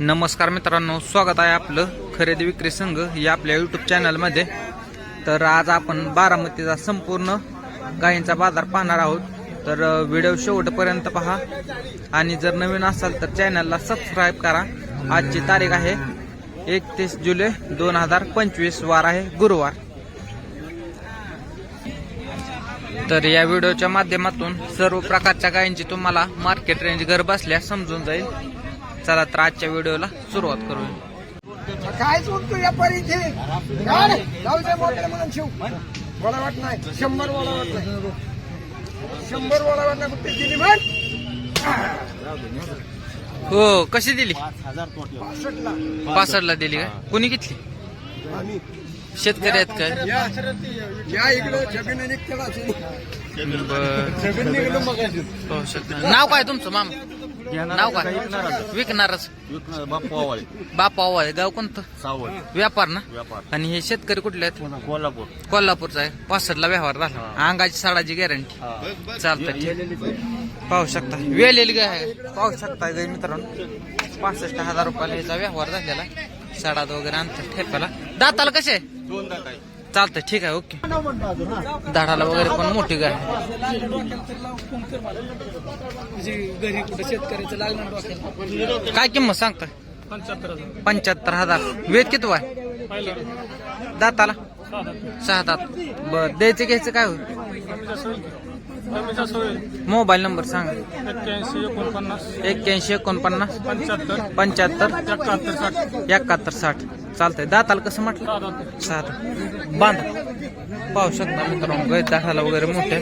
नमस्कार मित्रांनो स्वागत आहे आपलं खरेदी विक्री संघ या आपल्या यूट्यूब चॅनलमध्ये तर आज आपण बारामतीचा संपूर्ण गायींचा बाजार पाहणार आहोत. तर व्हिडिओ शेवटपर्यंत पहा. आणि जर नवीन असाल तर चॅनलला सबस्क्राईब करा. आजची तारीख आहे एकतीस जुलै दोन हजार पंचवीस वार आहे गुरुवार. तर या व्हिडिओच्या माध्यमातून सर्व प्रकारच्या गायींची तुम्हाला मार्केट रेंज घर बसल्या समजून जाईल. चला तर आजच्या व्हिडिओला सुरुवात करूया. काय चुकतो या परीचे जाऊ दे मोठे म्हणून शिव. वाट नाही शंभर वाट नाही. शंभर वाट नाही फक्त दिली म्हण. हो कशी दिली? पासष्टला. पासष्टला दिली का? कुणी घेतली? आम्ही. शेतकरी आहेत काय या इकडं जमीन नाव काय तुमचं माम? नाव काय? विकणारच. बाप्पा आवाळे बापा गाव कोणतं? सावळ. व्यापार ना? व्यापार. आणि हे शेतकरी कुठले आहेत? कोल्हापूर. कोल्हापूरचा आहे. पासष्टला व्यवहार झाला. अंगाची साडाची गॅरंटी चालतं पाहू शकता. वेलेली गाय आहे? पाहू शकता गाय मित्रांनो. पासष्ट हजार रुपयाला याचा व्यवहार झालेला. साडात वगैरे आणतात ठेप्याला दाताला कसे? दोन दात आहे. चालतंय ठीक आहे ओके. दाढाला वगैरे पण मोठी गाय काय किंमत सांगताय? पंच्याहत्तर हजार. वेद किती आहे दाताला? सहा दात. बर द्यायचं घ्यायचं काय होईल? मोबाईल नंबर सांगा. एक्क्याऐंशी एकोणपन्नास एक्क्याऐंशी एकोणपन्नास. पंच्याहत्तर. पंच्याहत्तर. एकाहत्तर साठ. चालतंय. दाताला कसं म्हटलं? सात. बांध. पाहू शकता मित्रांनो. गै दाठाला वगैरे मोठे.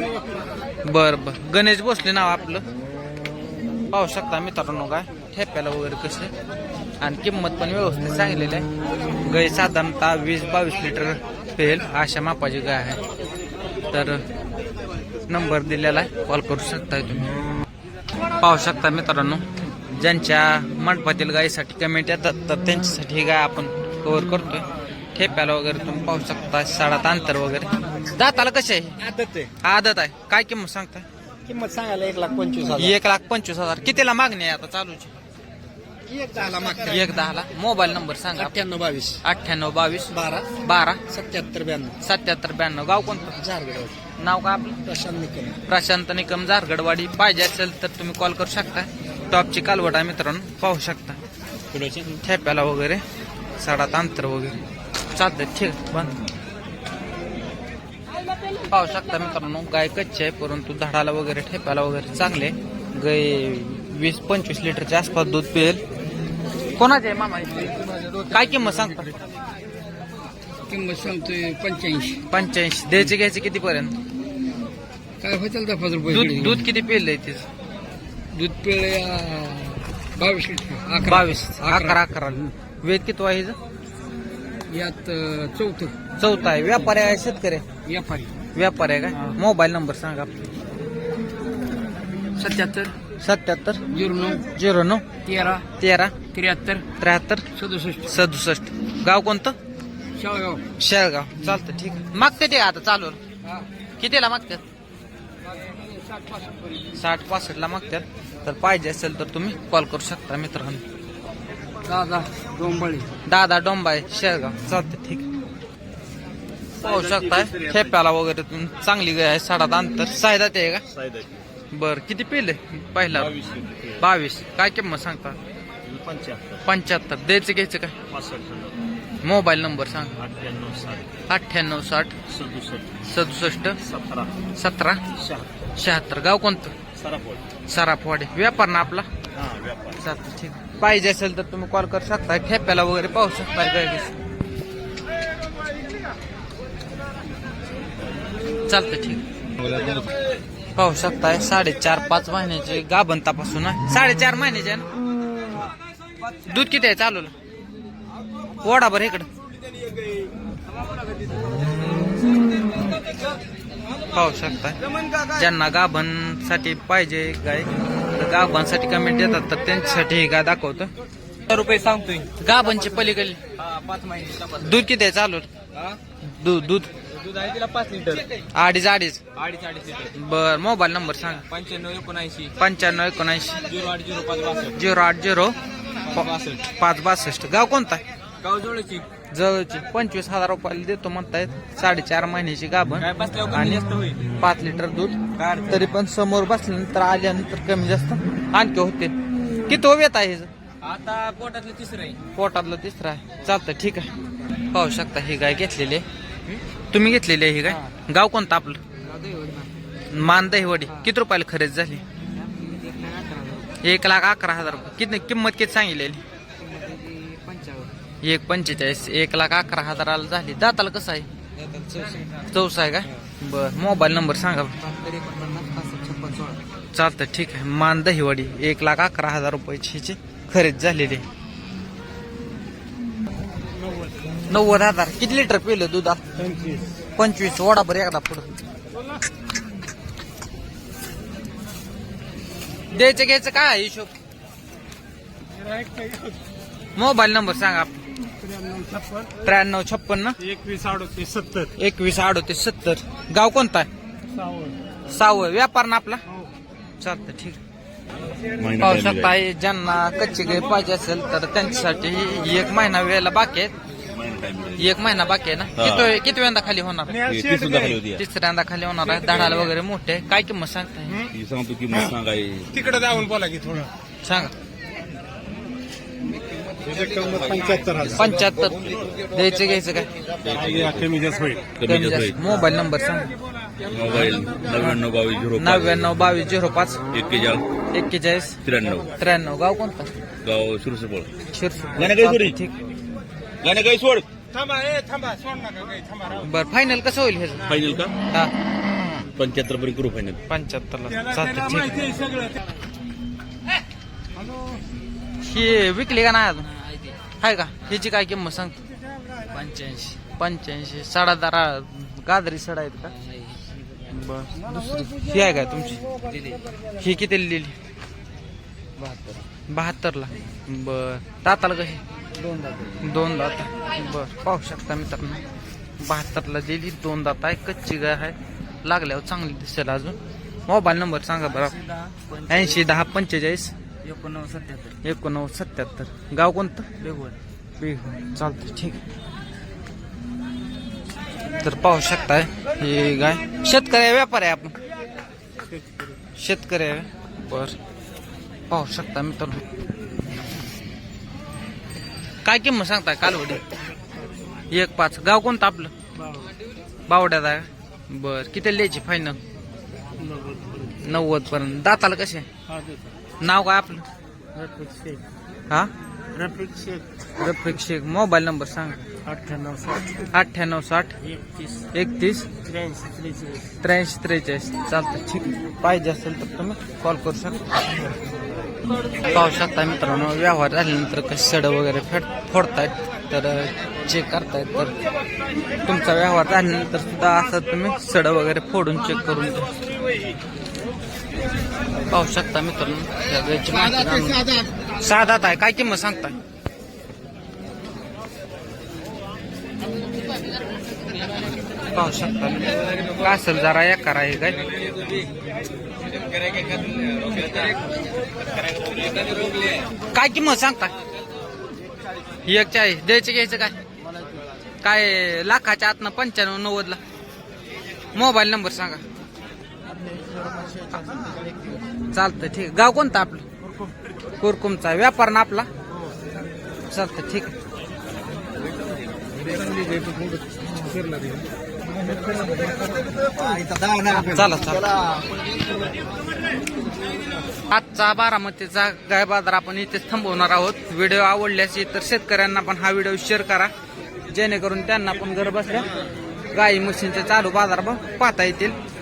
बर बर. गणेश भोसले नाव आपलं. पाहू शकता मित्रांनो काय? ठेप्याला वगैरे कसे? आणि किंमत पण व्यवस्थित सांगितलेली आहे. गाय साधारणतः वीस बावीस लिटर पेल अशा मापाची गाय आहे. तर नंबर दिलेला आहे. कॉल करू शकताय तुम्ही. पाहू शकता मित्रांनो ज्यांच्या मंडपातील गायीसाठी कमेंट येतात तर त्यांच्यासाठी ही गाय आपण कव्हर करतोय. ठेप्याला वगैरे तुम्ही पाहू शकता साडात अंतर वगैरे. दाताला कसे आहे? आदत आहे. आदत आहे. काय किंमत सांगताय? किंमत सांगायला एक लाख पंचवीस एक लाख पंचवीस हजार. कितीला मागणी आहे आता चालूची? एक दहाला मागतात एक दहाला. मोबाईल नंबर सांगा. अठ्ठ्याण्णव बावीस. अठ्ठ्याण्णव बावीस. बारा. बारा. सत्याहत्तर ब्याण्णव. सत्याहत्तर ब्याण्णव. गाव कोणतं? झारगड नाव का आपलं? प्रशांत निकम. प्रशांत निकम जारगडवाडी पाहिजे असेल तर तुम्ही कॉल करू शकता. टॉपची कालवड आहे मित्रांनो. पाहू शकता. ठेप्याला वगैरे. साडात अंतर वगैरे. चालतंय ठीक बंद. पाहू शकता मित्रांनो गाय कच्ची आहे परंतु धाडाला वगैरे ठेप्याला वगैरे चांगले गाय वीस पंचवीस लिटरच्या आसपास दूध पिळेल कोणाचे आहे मामा? काय किंमत सांगता? किंमत सांगतोय पंच्याऐंशी. पंच्याऐंशी. द्यायचे घ्यायचे किती पर्यंत काय होतील दहा पाच रुपये दूध दूध किती पिळलंय ते दूध पिळे बावीस लिटर. बावीस. अकरा अकरा. वेद किती आहे हिचं? यात चौथं. चौथा आहे. व्यापारी आहे शेतकरी? आहे? व्यापारी. व्यापारी आहे का? मोबाईल नंबर सांगा. सत्याहत्तर. सत्याहत्तर. झिरो नऊ. झिरो नऊ. तेरा. तेरा. त्र्याहत्तर. त्र्याहत्तर. सदुसष्ट. सदुसष्ट. गाव कोणतं? शाळगाव. शेळगाव. चालतं ठीक आहे. मागते ते आता चालू कितीला मागतात साठ पासष्टला मागतात तर पाहिजे असेल तर तुम्ही कॉल करू शकता मित्रांनो. दादा डोंबळी. दादा डोंबाय शेळगाव चालतं ठीक. पाहू शकताय. ठेप्याला वगैरे तुम्ही चांगली गाय आहे साडा अंतर. सायदा ते आहे का? बर किती पिले पहिला. बावीस काय किंमत सांगता? पंच्याहत्तर. द्यायचं घ्यायचं काय? मोबाईल नंबर सांग. अठ्ठ्याण्णव साठ. सदुसष्ट. सतरा. शहात्तर. गाव कोणतं? सराफवाडे व्यापार ना आपला? चालतं ठीक. पाहिजे असेल तर तुम्ही कॉल करू शकता. ठेप्याला वगैरे पाहू शकता गाय चालतं ठीक. पाहू शकताय साडेचार पाच महिन्याचे गाभण तपासून साडेचार महिन्याचे दूध किती आहे चालू ओढा बरं इकडं. पाहू शकताय ज्यांना गाभणसाठी पाहिजे गाय तर गाभणसाठी कमेंट येतात तर त्यांच्यासाठी ही गाय दाखवतो. रुपये सांगतोय. गाभणचे पलीकडे पाच महिने दूध किती आहे? चालू. दूध दूध. दूध आहे तिला पाच लिटर. अडीच अडीच. अडीच अडीच लिटर. बर मोबाईल नंबर सांगा. पंच्याण्णव एकोणऐंशी. पंच्याण्णव एकोणऐंशी. झिरो आठ झिरो पाच बासष्ट. झिरो आठ झिरो. पाच बासष्ट. गाव कोणता जवळची? पंचवीस हजार रुपयाला देतो म्हणतायत. साडेचार महिन्याची गाभण. काय बसल्यावर आणि कमी जास्त होईल? पाच लिटर दूध. काय अडचण? तरी पण समोर बसल्यानंतर आल्यानंतर कमी जास्त. आणखी होते. किती ओव्यात आहे? हिचं? आता पोटातलं तिसरं आहे. पोटातलं तिसरं आहे. चालतं ठीक आहे. पाहू शकता ही गाय घेतलेली आहे. तुम्ही घेतलेली आहे ही गाय? गाव कोणतं आपलं? मान दहिवडी. किती रुपयाला खरेदी झाली? एक लाख अकरा हजार रुपये. किती किंमत किती सांगितलेली? एक पंचेचाळीस एक लाख अकरा हजाराला झाली. दाताला कसं आहे? चौसा आहे. का? बर मोबाईल नंबर सांगा. चालतं ठीक आहे. मान दहिवडी एक लाख अकरा हजार रुपयाची ह्याची खरेदी झालेली. नव्वद हजार. किती लिटर पिलं दुधा? पंचवीस. वडा बरं एकदा पुढं. द्यायचं घ्यायचं काय हिशोब? मोबाईल नंबर सांगा. त्र्याण्णव छप्पन्न एकवीस अडतीस सत्तर. एकवीस अडोतीस सत्तर. गाव कोणता आहे? सावळ. व्यापार ना आपला? चालतं ठीक आहे. पाहू शकता हे ज्यांना कच्ची गाय पाहिजे असेल तर त्यांच्यासाठी ही एक महिना वेळेला बाकी आहे. एक महिना बाकी आहे ना? किती किती वेळा खाली होणार? आहे? तिसऱ्यांदा खाली होणार आहे. धडाला वगैरे मोठे आहे. काय किंमत सांगताय? सांगतो की मग सांगाय. तिकडे जाऊन बोला की थोडं. सांगा. पंच्याहत्तर. द्यायचं घ्यायचं काय? कमी जास्त होईल. कमी कमी जास्त जास्त मोबाईल नंबर सांगा. मोबाईल नव्याण्णव बावीस झिरो नव्याण्णव बावीस झिरो पाच. एक्केचाळीस. एक्केचाळीस. त्र्याण्णव. त्र्याण्णव. गाव कोणता? गाव शिरसपळ. शिरपूर गाणं काय सोडी? ठीक. गाणे काही सोड. थांबा ए थांबा सोड नका काही थांबा राहू बर फायनल कसं होईल हे? फायनल का? हा. पंच्याहत्तर पर्यंत करू फायनल पंच्याहत्तरला. त्याला चालतं त्याला ठीक माहिती आहे. आहे सगळं. ही विकली का नाही अजून? आहे का? ह्याची काय किंमत सांगतो पंच्याऐंशी. पंच्याऐंशी. सडा दरा गादरी सडा आहेत का? बर. दुसरी. ही आहे का तुमची? ही किती लिहिली? बहात्तरला. बर. दाताला कशी दोन दात बर. पाहू शकता मित्रांनो. बहात्तरला दिली. दोन दात आहे. कच्ची गाय आहे. लागल्यावर चांगली दिसेल अजून. मोबाईल नंबर सांगा बरं. ऐंशी दहा पंचेचाळीस. एकोणनव्वद सत्याहत्तर. एकोणनव्वद सत्याहत्तर. गाव कोणतं? बेगवण चालतं ठीक तर पाहू शकताय हे गाय शेतकरी आहे, व्यापार आहे आपण. शेतकरी आहे. बर. पाहू शकता मित्रांनो. काय किंमत सांगताय कालवडी? एक पाच. गाव कोणतं आपलं? बावड्यात आहे बर. किती लिहायची फायनल नव्वद पर्यंत. दाताला कसे? नाव काय आपलं? हा? रफिक शेख. रफिक शेख. मोबाईल नंबर सांग. अठ्ठ्याण्णव साठ. अठ्ठ्याण्णव साठ. एकतीस. एकतीस. त्र्याऐंशी त्रेचाळीस. त्र्याऐंशी त्रेचाळीस. चालतं. ठीक. पाहिजे असेल तर तुम्ही कॉल करू शकता पाहू शकता मित्रांनो व्यवहार झाल्यानंतर कसे सड वगैरे फेड फोडतायत तर चेक करतायत तर तुमचा व्यवहार झाल्यानंतर सुद्धा असं तुम्ही सड वगैरे फोडून चेक करून घ्या. पाहू शकता मित्रांनो जाणून- साधात आहे काय किंमत सांगताय? पाहू शकता काय असेल जरा एक करा हे काय? काय किंमत सांगता ही एक चाळीस द्यायचं घ्यायचं काय? काय लाखाच्या आतनं पंच्याण्णव नव्वदला? मोबाईल नंबर सांगा. चालतं ठीक आहे. गाव कोणतं आपलं? कुरकुमचा. व्यापार ना आपला? चालतं ठीक चला चला. आजचा बारामतीचा गाय बाजार आपण इथेच थांबवणार आहोत. व्हिडिओ आवडल्यास तर शेतकऱ्यांना पण हा व्हिडिओ शेअर करा. जेणेकरून त्यांना पण घर बसल्या. गाई म्हशींचे चालू बाजार पाहता येतील.